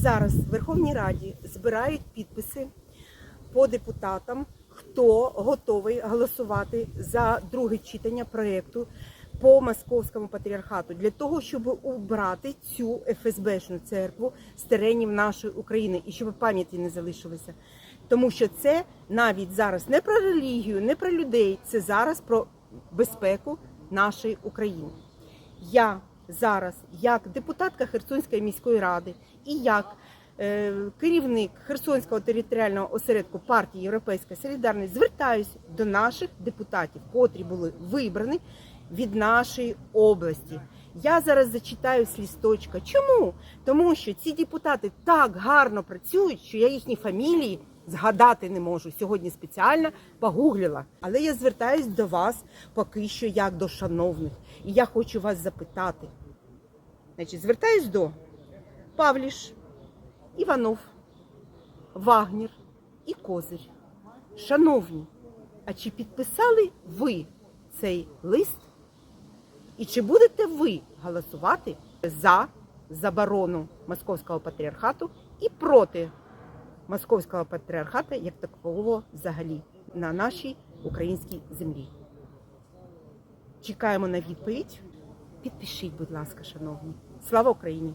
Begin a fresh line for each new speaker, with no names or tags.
Зараз в Верховній Раді збирають підписи по депутатам, хто готовий голосувати за друге читання проєкту по московському патріархату для того, щоб убрати цю ФСБшну церкву з теренів нашої України і щоб пам'яті не залишилося. Тому що це навіть зараз не про релігію, не про людей, це зараз про безпеку нашої України. Я зараз, як депутатка Херсонської міської ради і як е, керівник Херсонського територіального осередку партії Європейська Солідарність, звертаюся до наших депутатів, котрі були вибрані від нашої області. Я зараз зачитаю з лісточка. Чому? Тому що ці депутати так гарно працюють, що я їхні фамілії згадати не можу. Сьогодні спеціально погуглила. Але я звертаюсь до вас поки що як до шановних. І я хочу вас запитати. Значить, звертаюсь до Павліш, Іванов, Вагнір і Козир. Шановні, а чи підписали ви цей лист? І чи будете ви голосувати за заборону Московського патріархату і проти Московського патріархата як такового взагалі на нашій українській землі? Чекаємо на відповідь. Підпишіть, будь ласка, шановні. Слава Україні!